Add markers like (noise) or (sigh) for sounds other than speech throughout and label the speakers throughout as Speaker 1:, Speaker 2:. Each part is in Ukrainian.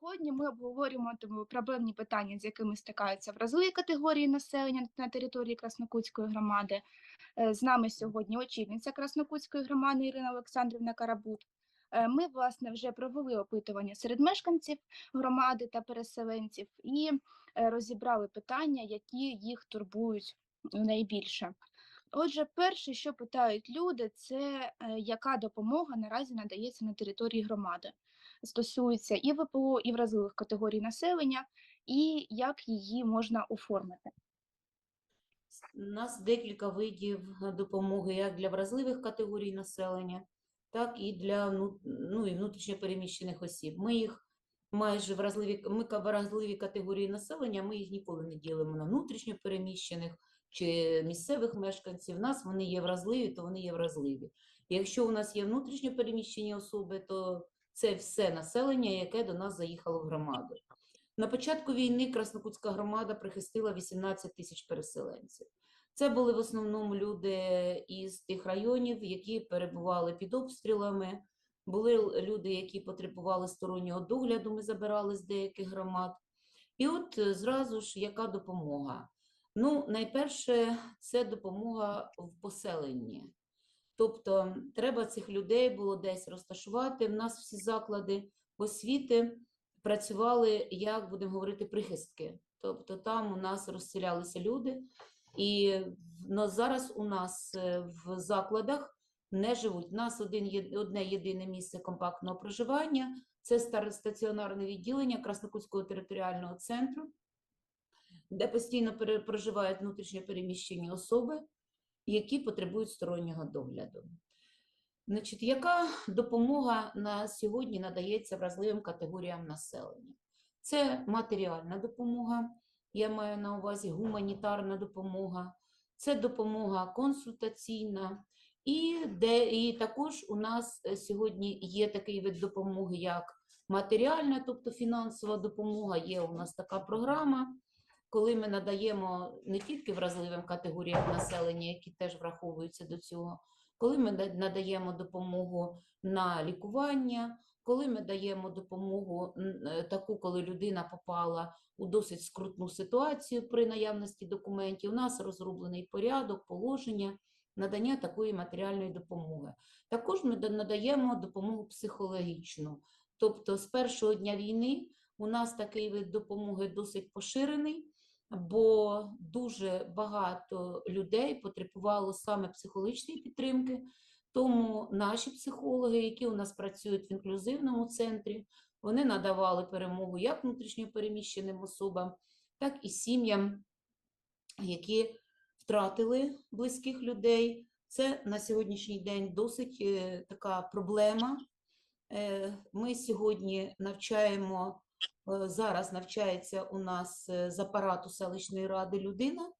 Speaker 1: Сьогодні ми обговорюємо проблемні питання, з якими стикаються вразливі категорії населення на території Краснокутської громади. Е, З нами сьогодні очільниця Краснокутської громади Ірина Олександрівна Карабут. Е, Ми, власне, вже провели опитування серед мешканців громади та переселенців і е, розібрали питання, які їх турбують найбільше. Отже, перше, що питають люди, це яка допомога наразі надається на території громади стосується і ВПО, і вразливих категорій населення, і як її можна оформити.
Speaker 2: У нас декілька видів е, допомоги як для вразливих категорій населення, так і для ну, і внутрішньопереміщених осіб. Ми їх майже вразливі, ми вразливі категорії населення, ми їх ніколи не ділимо на внутрішньопереміщених чи місцевих мешканців. У нас вони є вразливі, то вони є вразливі. Якщо у нас є внутрішньопереміщені особи, то це все населення, яке до нас заїхало в громаду. На початку війни Краснокутська громада прихистила 18 тисяч переселенців. Це були в основному люди із тих районів, які перебували під обстрілами. Були люди, які потребували стороннього догляду, ми забирали з деяких громад. І от е, зразу ж яка допомога? Ну, найперше, це допомога в поселенні. Тобто треба цих людей було десь розташувати. В нас всі заклади освіти працювали, як будемо говорити, прихистки. Тобто там у нас розселялися люди, і но зараз у нас е, в закладах не живуть. У нас один, одне єдине місце компактного проживання це старе стаціонарне відділення Краснокутського територіального центру, де постійно проживають внутрішньо переміщені особи, які потребують стороннього догляду. Значить, яка допомога на сьогодні надається вразливим категоріям населення? Це матеріальна допомога, я маю на увазі гуманітарна допомога, це допомога консультаційна, і, де, і також у нас е, сьогодні є такий вид допомоги, як матеріальна, тобто фінансова допомога. Є у нас така програма, коли ми надаємо не тільки вразливим категоріям населення, які теж враховуються до цього, коли ми надаємо допомогу на лікування, коли ми даємо допомогу е, таку, коли людина попала у досить скрутну ситуацію при наявності документів, у нас розроблений порядок, положення надання такої матеріальної допомоги. Також ми надаємо допомогу психологічну. Тобто з першого дня війни у нас такий вид допомоги досить поширений, бо дуже багато людей потребувало саме психологічної підтримки. Тому наші психологи, які у нас працюють в інклюзивному центрі, вони надавали перемогу як внутрішньопереміщеним особам, так і сім'ям, які втратили близьких людей. Це на сьогоднішній день досить е, така проблема. Е, Ми сьогодні навчаємо, зараз навчається у нас е, з апарату селищної ради людина,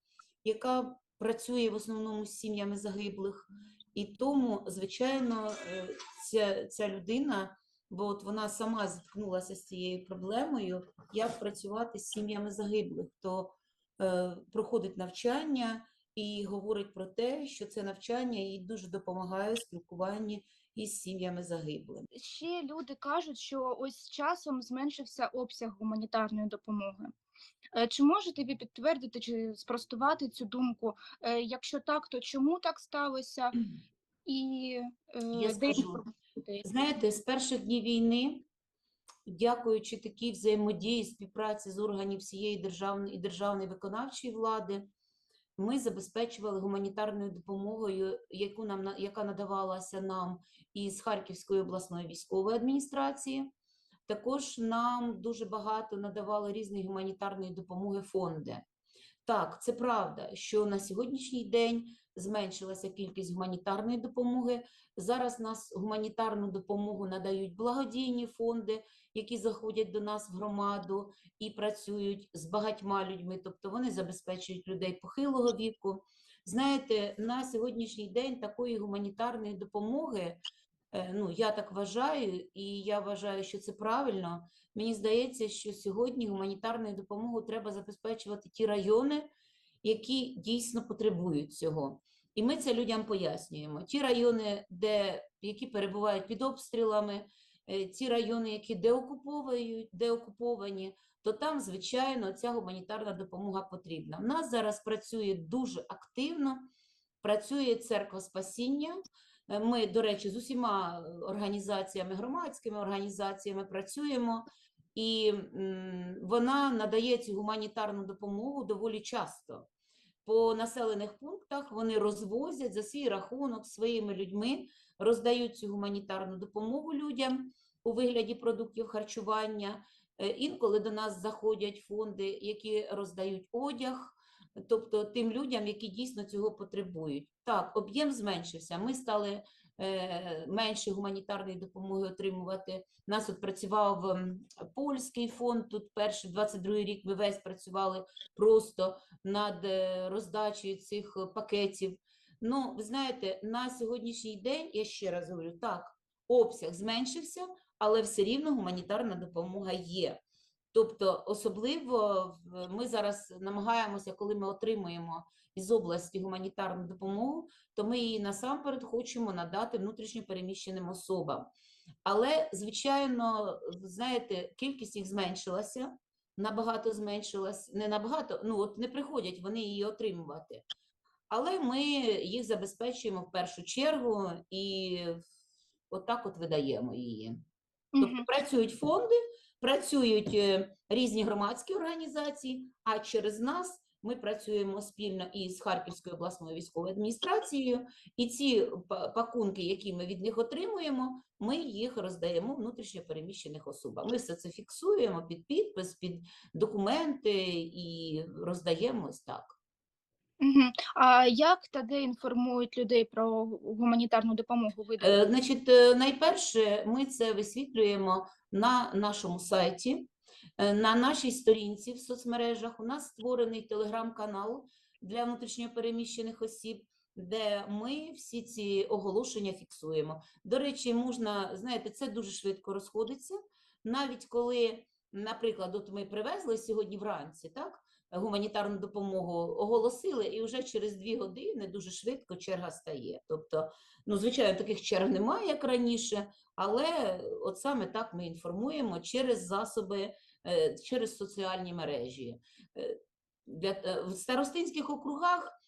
Speaker 2: яка працює в основному з сім'ями загиблих. І тому, звичайно, е, ця, ця людина, бо от вона сама зіткнулася з цією проблемою, як працювати з сім'ями загиблих, то е, проходить навчання і говорить про те, що це навчання їй дуже допомагає у спілкуванні із сім'ями загиблих.
Speaker 1: Ще люди кажуть, що ось з часом зменшився обсяг гуманітарної допомоги. Е, Чи можете ви підтвердити чи спростувати цю думку? Е, Якщо так, то чому так сталося? (clears throat) І е,
Speaker 2: Я скажу. Знаєте, з перших днів війни, дякуючи такій взаємодії, співпраці з органів всієї державної і державної виконавчої влади, ми забезпечували гуманітарною допомогою, яку нам на- яка надавалася нам із Харківської обласної військової адміністрації. Також нам дуже багато надавали різної гуманітарної допомоги фонди. Так, це правда, що на сьогоднішній день зменшилася кількість гуманітарної допомоги. Зараз нас гуманітарну допомогу надають благодійні фонди, які заходять до нас в громаду і працюють з багатьма людьми, тобто вони забезпечують людей похилого віку. Знаєте, на сьогоднішній день такої гуманітарної допомоги, ну я так вважаю, і я вважаю, що це правильно. Мені здається, що сьогодні гуманітарною допомогою треба забезпечувати ті райони, які дійсно потребують цього. І ми це людям пояснюємо. Ті райони, де, які перебувають під обстрілами, е, ті райони, які деокуповують, деокуповані, то там, звичайно, ця гуманітарна допомога потрібна. У нас зараз працює дуже активно, працює церква спасіння. Е, Ми, до речі, з усіма е, організаціями, громадськими організаціями працюємо, і вона надає цю гуманітарну допомогу доволі часто. По населених пунктах вони розвозять за свій рахунок своїми людьми, роздають цю гуманітарну допомогу людям у вигляді продуктів харчування. Е, Інколи до нас заходять фонди, які роздають одяг, тобто тим людям, які дійсно цього потребують. Так, об'єм зменшився. Ми стали е, менше гуманітарної допомоги отримувати. Нас от працював ем, польський фонд. Тут перший 22 рік ми весь працювали просто над е, роздачею цих пакетів. Ну, ви знаєте, на сьогоднішній день, я ще раз говорю, так, обсяг зменшився, але все рівно гуманітарна допомога є. Тобто, особливо ми зараз намагаємося, коли ми отримуємо із області гуманітарну допомогу, то ми її насамперед хочемо надати внутрішньо переміщеним особам. Але, звичайно, знаєте, кількість їх зменшилася, набагато зменшилась, не набагато, ну от не приходять вони її отримувати. Але ми їх забезпечуємо в першу чергу і отак от видаємо її. Тобто працюють фонди, працюють е, різні громадські організації, а через нас ми працюємо спільно із Харківською обласною військовою адміністрацією, і ці пакунки, які ми від них отримуємо, ми їх роздаємо внутрішньо переміщених особам. Ми все це фіксуємо під підпис, під документи і роздаємо ось так.
Speaker 1: А як та де інформують людей про гуманітарну допомогу видану?
Speaker 2: Е, Значить, е, найперше, ми це висвітлюємо на нашому сайті, е, на нашій сторінці в соцмережах. У нас створений телеграм-канал для внутрішньопереміщених осіб, де ми всі ці оголошення фіксуємо. До речі, можна, знаєте, це дуже швидко розходиться. Навіть коли, наприклад, от ми привезли сьогодні вранці, так? Гуманітарну допомогу оголосили, і вже через дві години дуже швидко черга стає. Тобто Ну, звичайно, таких черг немає, як раніше, але от саме так ми інформуємо через засоби, е, через соціальні мережі. Е, е, в старостинських округах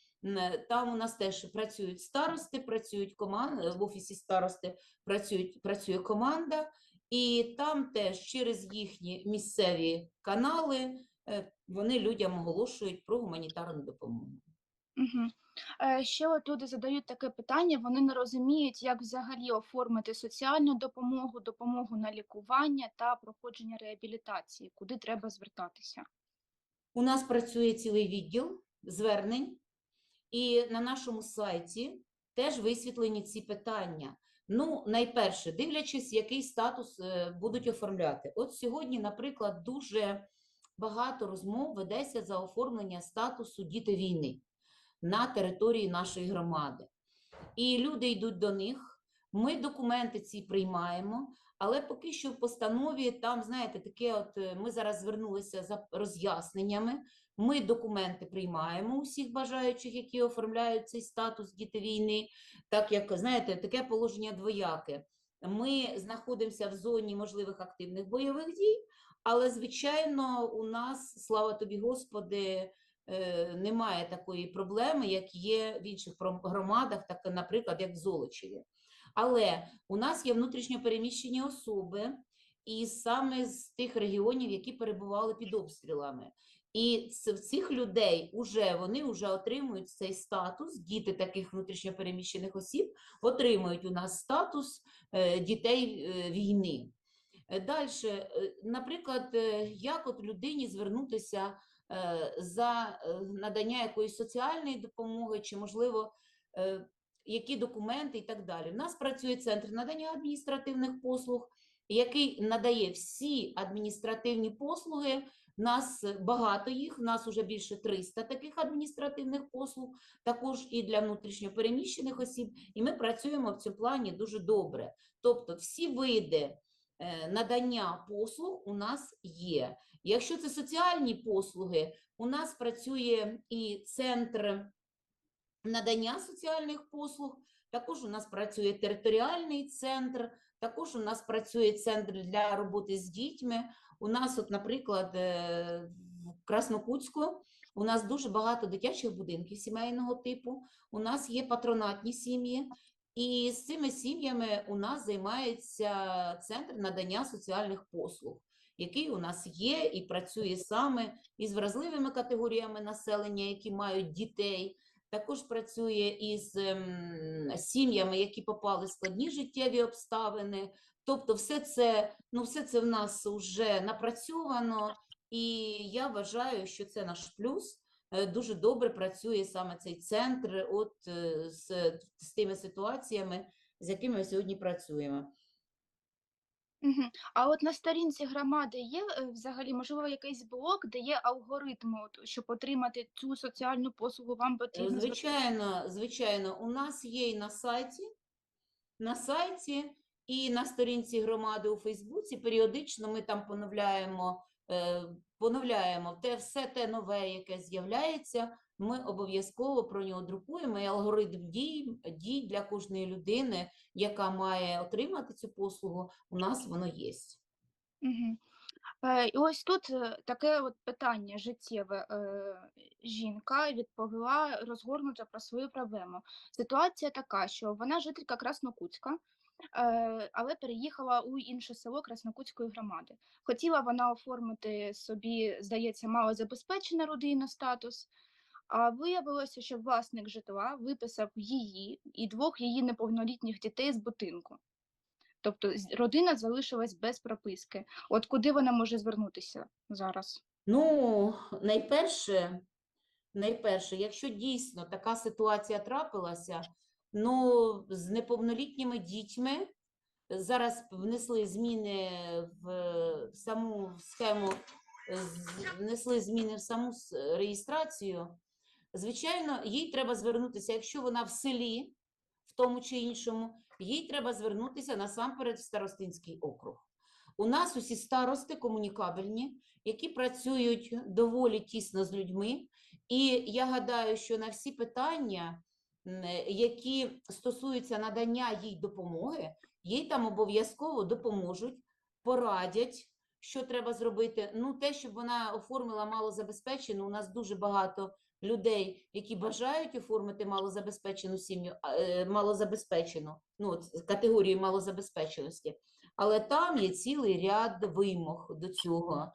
Speaker 2: там у нас теж працюють старости, працюють команди, в офісі старости працюють, працює команда, і там теж через їхні місцеві канали вони людям оголошують про гуманітарну допомогу.
Speaker 1: Е, Ще от люди задають таке питання, вони не розуміють, як взагалі оформити соціальну допомогу, допомогу на лікування та проходження реабілітації, куди треба звертатися.
Speaker 2: У нас працює цілий відділ звернень, і на нашому сайті теж висвітлені ці питання. Ну, найперше, дивлячись, який статус е, будуть оформляти. От сьогодні, наприклад, дуже багато розмов ведеться за оформлення статусу діти війни на території нашої громади. І люди йдуть до них. Ми документи ці приймаємо, але поки що в постанові там, знаєте, таке, от е, ми зараз звернулися за роз'ясненнями. Ми документи приймаємо усіх бажаючих, які оформляють цей статус діти війни. Так як знаєте, таке положення двояке. Ми знаходимося в зоні можливих активних бойових дій, але звичайно, у нас, слава тобі, Господи, е, немає такої проблеми, як є в інших громадах, так, наприклад, як в Золочеві. Але у нас є внутрішньо переміщені особи, і саме з тих регіонів, які перебували під обстрілами. І в цих людей уже вони вже отримують цей статус. Діти таких внутрішньо переміщених осіб отримують у нас статус е, дітей е, війни. Далі, наприклад, е, як от людині звернутися е, за е, надання якоїсь соціальної допомоги, чи, можливо, е, які документи і так далі. У нас працює центр надання адміністративних послуг, який надає всі адміністративні послуги. Нас багато їх, у нас вже більше 300 таких адміністративних послуг, також і для внутрішньо переміщених осіб. І ми працюємо в цьому плані дуже добре. Тобто, всі види е, надання послуг у нас є. Якщо це соціальні послуги, у нас працює і центр надання соціальних послуг, також у нас працює територіальний центр, Також у нас працює центр для роботи з дітьми. У нас, от, наприклад, е, в Краснокутську у нас дуже багато дитячих будинків сімейного типу. У нас є патронатні сім'ї, і з цими сім'ями у нас займається центр надання соціальних послуг, який у нас є і працює саме із вразливими категоріями населення, які мають дітей. Також працює із ем, сім'ями, які попали в складні життєві обставини. Тобто, все це, ну, все це в нас вже напрацьовано, і я вважаю, що це наш плюс. Е, Дуже добре працює саме цей центр, от е, з, з тими ситуаціями, з якими ми сьогодні працюємо.
Speaker 1: А от на сторінці громади є е, взагалі, можливо, якийсь блок, де є алгоритм, от, щоб отримати цю соціальну послугу, вам
Speaker 2: Е,
Speaker 1: потрібно
Speaker 2: Звичайно, звичайно, у нас є і на сайті, на сайті, і на сторінці громади у Фейсбуці. Періодично ми там поновляємо, е, поновляємо те, все те нове, яке з'являється. Ми обов'язково про нього друкуємо. І алгоритм дій, дій для кожної людини, яка має отримати цю послугу, у нас воно є.
Speaker 1: Е, І ось тут е, таке от питання життєве. Е, Жінка відповіла розгорнуто про свою проблему. Ситуація така, що вона жителька Краснокутська, е, але переїхала у інше село Краснокутської громади. Хотіла вона оформити собі, здається, малозабезпечений родинний статус. А виявилося, що власник житла виписав її і двох її неповнолітніх дітей з будинку. Тобто родина залишилась без прописки. От куди вона може звернутися зараз?
Speaker 2: Ну, найперше, найперше, якщо дійсно така ситуація трапилася, ну, з неповнолітніми дітьми зараз внесли зміни в саму схему, внесли зміни в саму реєстрацію. Звичайно, їй треба звернутися, якщо вона в селі, в тому чи іншому, їй треба звернутися насамперед в Старостинський округ. У нас усі старости комунікабельні, які працюють доволі тісно з людьми. І я гадаю, що на всі питання, які стосуються надання їй допомоги, їй там обов'язково допоможуть, порадять, що треба зробити. Ну, те, щоб вона оформила малозабезпечену, у нас дуже багато людей, які бажають оформити малозабезпечену сім'ю, е, малозабезпечену, ну, категорії малозабезпеченості. Але там є цілий ряд вимог до цього.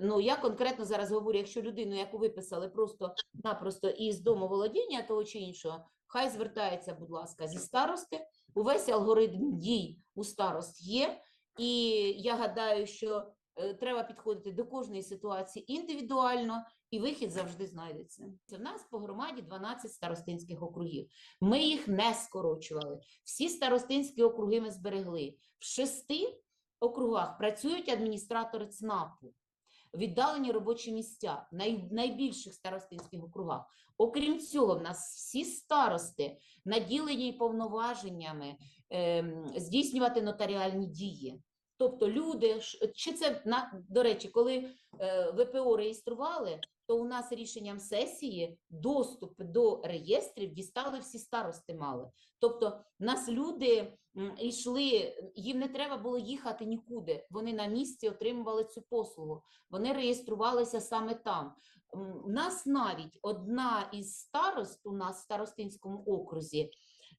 Speaker 2: Ну, я конкретно зараз говорю, якщо людину, яку виписали просто-напросто із домоволодіння того чи іншого, хай звертається, будь ласка, зі старости. Увесь алгоритм дій у старост є, і я гадаю, що е, треба підходити до кожної ситуації індивідуально, і вихід завжди знайдеться. У нас по громаді 12 старостинських округів. Ми їх не скорочували. Всі старостинські округи ми зберегли. В шести округах працюють адміністратори ЦНАПу, віддалені робочі місця в най, найбільших старостинських округах. Окрім цього, в нас всі старости наділені повноваженнями е, здійснювати нотаріальні дії. Тобто люди, чи це на до речі, коли е, ВПО реєстрували, то у нас рішенням сесії доступ до реєстрів дістали всі старости мали. Тобто нас люди йшли, їм не треба було їхати нікуди. Вони на місці отримували цю послугу. Вони реєструвалися саме там. У нас навіть одна із старост у нас в старостинському окрузі.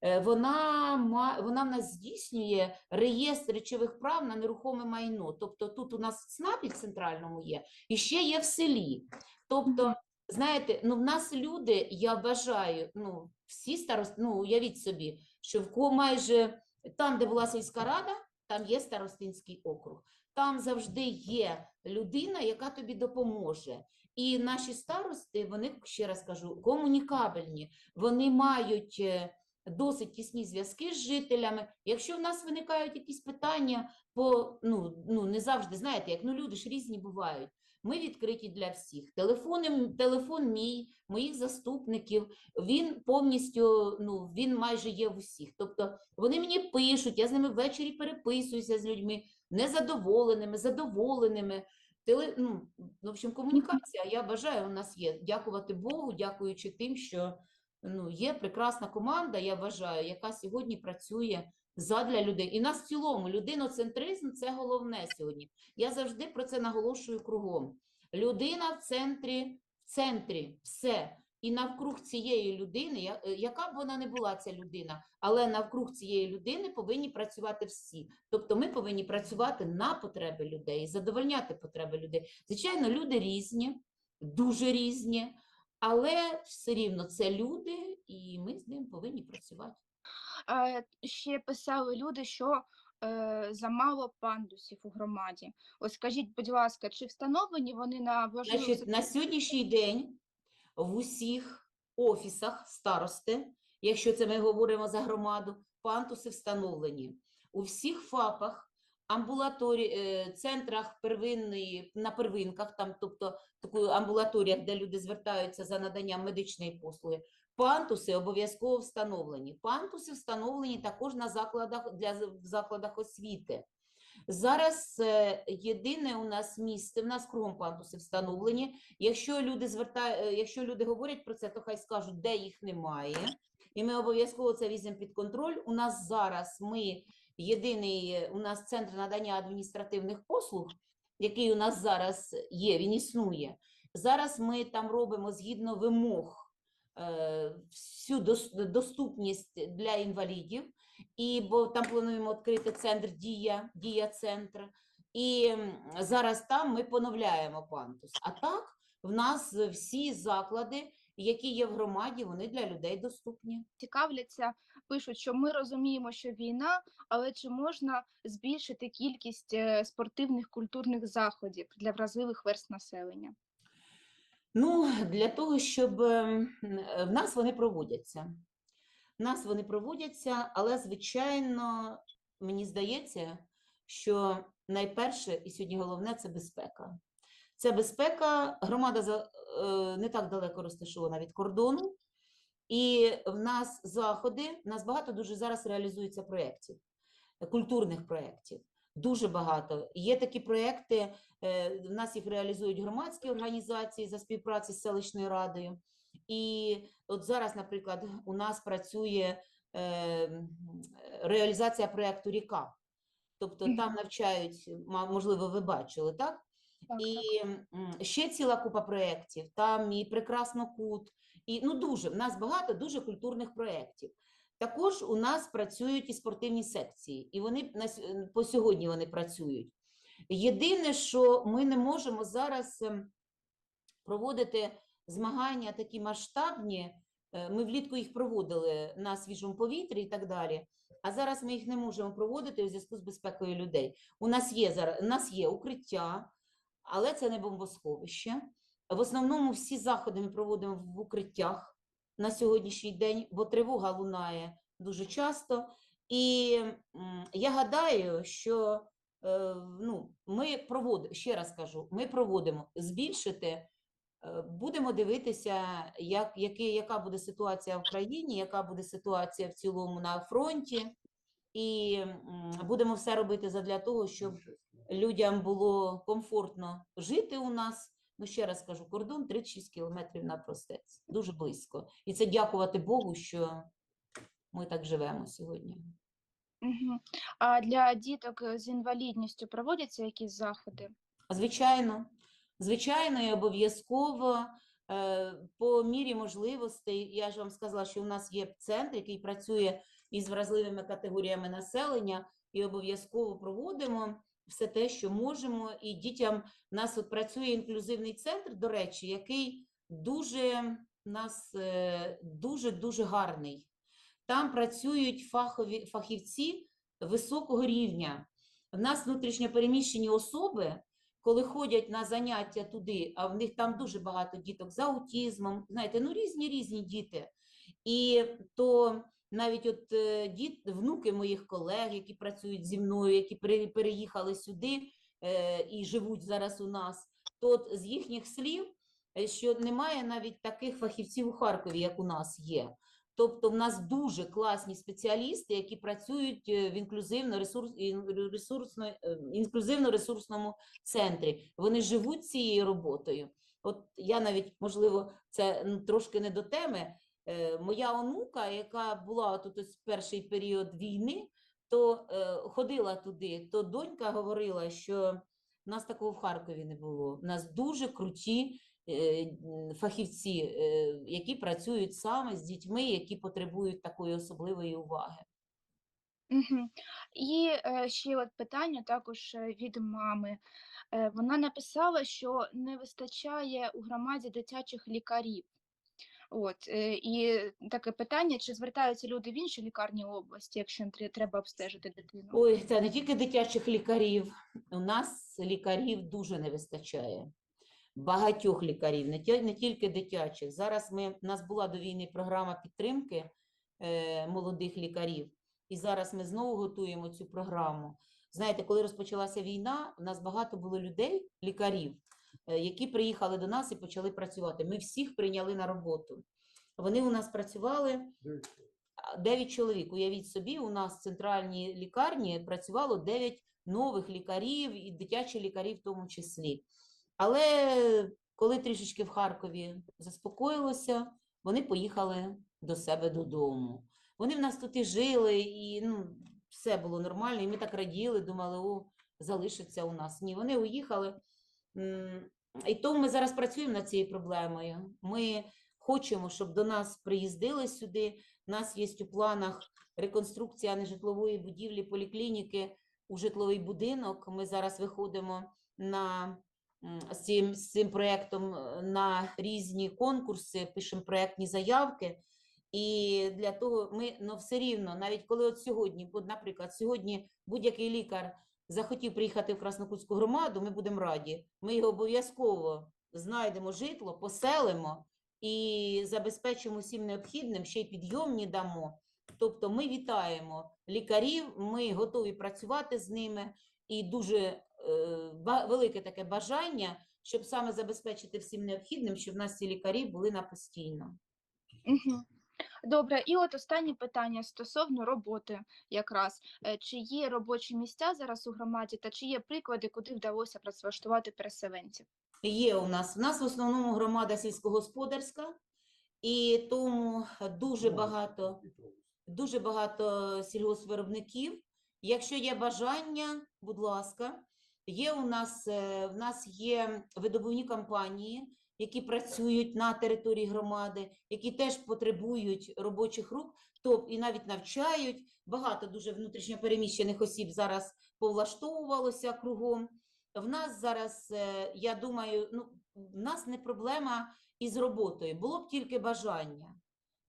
Speaker 2: е, Вона вона в нас здійснює реєстр речових прав на нерухоме майно. Тобто тут у нас в ЦНАПі центральному є, і ще є в селі. Тобто, знаєте, ну в нас люди, я вважаю, ну всі старост, ну уявіть собі, що в ко- майже там, де була сільська рада, там є старостинський округ. Там завжди є людина, яка тобі допоможе. І наші старости, вони ще раз кажу, комунікабельні, вони мають е, досить тісні зв'язки з жителями. Якщо в нас виникають якісь питання, по ну, ну не завжди знаєте, як ну люди ж різні бувають. Ми відкриті для всіх. Телефон, телефон мій, моїх заступників, він повністю, ну він майже є в усіх. Тобто вони мені пишуть, я з ними ввечері переписуюся з людьми, незадоволеними, задоволеними. Теле, ну, в общем, комунікація, я бажаю, у нас є. Дякувати Богу, дякуючи тим, що ну, є прекрасна команда, я вважаю, яка сьогодні працює задля людей. І нас в цілому людиноцентризм це головне сьогодні. Я завжди про це наголошую кругом. Людина в центрі, в центрі все. І навкруг цієї людини, е, яка б вона не була ця людина, але навкруг цієї людини повинні працювати всі. Тобто ми повинні працювати на потреби людей, задовольняти потреби людей. Звичайно, люди різні, дуже різні, але все рівно це люди, і ми з ним повинні працювати.
Speaker 1: Ще писали люди, що е, замало пандусів у громаді. Ось скажіть, будь ласка, чи встановлені вони на важливих
Speaker 2: Значить, на сьогоднішній день в усіх офісах старости, якщо це ми говоримо за громаду, пантуси встановлені. У всіх ФАПах, амбулаторі, е, центрах первинної, на первинках, там, тобто таку амбулаторіях, де люди звертаються за наданням медичної послуги, пантуси обов'язково встановлені. Пантуси встановлені також на закладах для в закладах освіти. Зараз е, єдине у нас місце, в нас кругом пандуси встановлені. Якщо люди звертають, якщо люди говорять про це, то хай скажуть, де їх немає. І ми обов'язково це візьмемо під контроль. У нас зараз ми єдиний, е, у нас центр надання адміністративних послуг, який у нас зараз є, він існує. Зараз ми там робимо згідно вимог е, всю доступність для інвалідів. І бо там плануємо відкрити центр дія, дія центр. І зараз там ми поновляємо пантус. А так в нас всі заклади, які є в громаді, вони для людей доступні.
Speaker 1: цікавляться, пишуть, що ми розуміємо, що війна, але чи можна збільшити кількість е, спортивних культурних заходів для вразливих верст населення?
Speaker 2: Ну, для того, щоб ем, е, в нас вони проводяться. В нас вони проводяться, але, звичайно, мені здається, що найперше і сьогодні головне це безпека. Це безпека. Громада е, не так далеко розташована від кордону, і в нас заходи, в нас багато дуже зараз реалізується проєктів, культурних проєктів. Дуже багато. Є такі проєкти, е, в нас їх реалізують громадські організації за співпраці з селищною радою. І от зараз, наприклад, у нас працює е, реалізація проєкту Ріка. Тобто там навчають, можливо, ви бачили, так?
Speaker 1: Так,
Speaker 2: І м, ще ціла купа проєктів, там і прекрасно кут, і ну дуже в нас багато дуже культурних проєктів. Також у нас працюють і спортивні секції, і вони по сьогодні вони працюють. Єдине, що ми не можемо зараз ем, проводити змагання такі масштабні. е, Ми влітку їх проводили на свіжому повітрі і так далі. А зараз ми їх не можемо проводити у зв'язку з безпекою людей. У нас є зараз у нас є укриття, але це не бомбосховище. В основному всі заходи ми проводимо в укриттях на сьогоднішній день, бо тривога лунає дуже часто. І я гадаю, що е, ну, ми проводимо, ще раз кажу, ми проводимо збільшити, е, будемо дивитися, як, який, яка буде ситуація в країні, яка буде ситуація в цілому на фронті. І будемо все робити задля того, щоб людям було комфортно жити у нас. Ну, ще раз кажу, кордон 36 кілометрів на простець. Дуже близько. І це дякувати Богу, що ми так живемо сьогодні.
Speaker 1: А для діток е, з інвалідністю проводяться якісь заходи?
Speaker 2: Звичайно, звичайно, і обов'язково е, по мірі можливостей. Я ж вам сказала, що у нас є центр, який працює із вразливими категоріями населення, і обов'язково проводимо все те, що можемо. І дітям у нас от працює інклюзивний центр, до речі, який дуже нас е, дуже дуже гарний. Там працюють фахові фахівці високого рівня. В нас внутрішньопереміщені особи, коли ходять на заняття туди, а в них там дуже багато діток з аутізмом, знаєте, ну різні різні діти. І то навіть от е, діт, внуки моїх колег, які працюють зі мною, які пере- переїхали сюди е, і живуть зараз у нас, то от з їхніх слів, е, що немає навіть таких фахівців у Харкові, як у нас є. Тобто в нас дуже класні спеціалісти, які працюють в інклюзивно ресурс ресурсно е, інклюзивно-ресурсному центрі. Вони живуть цією роботою. От я навіть можливо це трошки не до теми. Е, Моя онука, яка була тут ось перший період війни, то е, ходила туди, то донька говорила, що нас такого в Харкові не було. У нас дуже круті е, фахівці, які працюють саме з дітьми, які потребують такої особливої уваги.
Speaker 1: Мгм. І е, ще от питання також від мами. Е, Вона написала, що не вистачає у громаді дитячих лікарів. От, е, і таке питання, чи звертаються люди в інші лікарні області, якщо треба обстежити дитину?
Speaker 2: Ой, це не тільки дитячих лікарів. У нас лікарів дуже не вистачає. Багатьох лікарів, не, ті- не тільки дитячих. Зараз ми, у нас була до війни програма підтримки е, молодих лікарів, і зараз ми знову готуємо цю програму. Знаєте, коли розпочалася війна, у нас багато було людей, лікарів, які приїхали до нас і почали працювати. Ми всіх прийняли на роботу. Вони у нас працювали а, 9 чоловік. Уявіть собі, у нас в центральній лікарні працювало 9 нових лікарів і дитячі лікарі в тому числі. Але коли трішечки в Харкові заспокоїлося, вони поїхали до себе додому. Вони в нас тут і жили, і ну, все було нормально, і ми так раділи, думали, о, залишаться у нас. Ні, вони уїхали. І тому ми зараз працюємо над цією проблемою. Ми хочемо, щоб до нас приїздили сюди. У нас є у планах реконструкція нежитлової будівлі поліклініки у житловий будинок. Ми зараз виходимо на з цим, з цим проєктом е, на різні конкурси, пишемо проєктні заявки. І для того ми ну, все рівно, навіть коли от сьогодні, наприклад, сьогодні будь-який лікар захотів приїхати в Краснокутську громаду, ми будемо раді. Ми його обов'язково знайдемо житло, поселимо і забезпечимо всім необхідним, ще й підйомні дамо. Тобто ми вітаємо лікарів, ми готові працювати з ними, і дуже е, велике таке бажання, щоб саме забезпечити всім необхідним, щоб в нас ці лікарі були на постійно.
Speaker 1: Мгм. Добре, і от останнє питання стосовно роботи якраз. Е, Чи є робочі місця зараз у громаді, та чи є приклади, куди вдалося працевлаштувати переселенців?
Speaker 2: Є у нас. У нас в основному громада сільськогосподарська, і тому дуже багато, дуже багато сільгоспвиробників. Якщо є бажання, будь ласка, є у нас, е, в нас є видобувні компанії, які працюють на території громади, які теж потребують робочих рук, то і навіть навчають. Багато дуже внутрішньопереміщених осіб зараз повлаштовувалося кругом. В нас зараз, е, я думаю, ну, в нас не проблема із роботою, було б тільки бажання.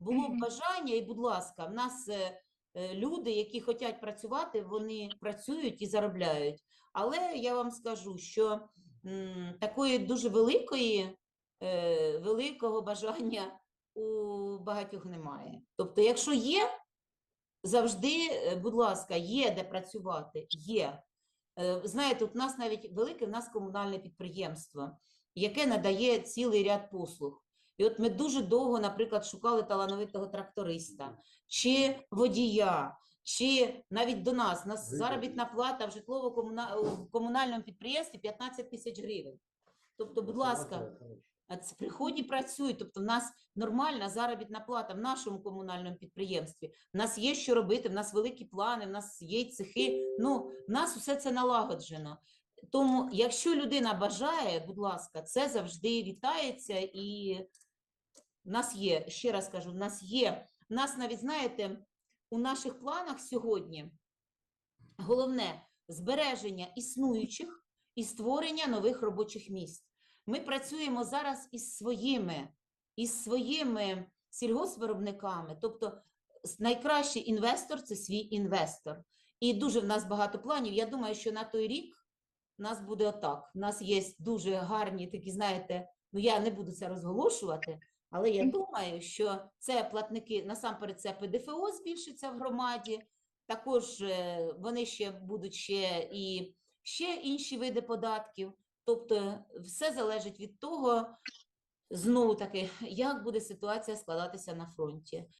Speaker 2: Було б бажання, і, будь ласка, в нас е, е, люди, які хочуть працювати, вони працюють і заробляють. Але я вам скажу, що м, такої дуже великої, е, великого бажання у багатьох немає. Тобто, якщо є, завжди, е, будь ласка, є де працювати, є. Е, Знаєте, у нас навіть велике, в нас комунальне підприємство, яке надає цілий ряд послуг. І от ми дуже довго, наприклад, шукали талановитого тракториста, чи водія, чи навіть до нас. У нас заробітна плата в житлово-комунальному підприємстві 15 тисяч гривень. Тобто, будь ласка, це приходь. Тобто, в нас нормальна заробітна плата в нашому комунальному підприємстві. В нас є що робити, в нас великі плани, в нас є цехи. Ну, в нас все це налагоджено. Тому, якщо людина бажає, будь ласка, це завжди вітається і в нас є, ще раз кажу, в нас є. В нас навіть, знаєте, у наших планах сьогодні головне збереження існуючих і створення нових робочих місць. Ми працюємо зараз із своїми, із своїми сільгоспвиробниками. Тобто найкращий інвестор це свій інвестор. І дуже в нас багато планів. Я думаю, що на той рік в нас буде отак. У нас є дуже гарні такі, знаєте, ну я не буду це розголошувати, але я думаю, що це платники, насамперед, це ПДФО збільшиться в громаді. Також е, вони ще будуть ще і ще інші види податків. Тобто все залежить від того, знову таки, як буде ситуація складатися на фронті.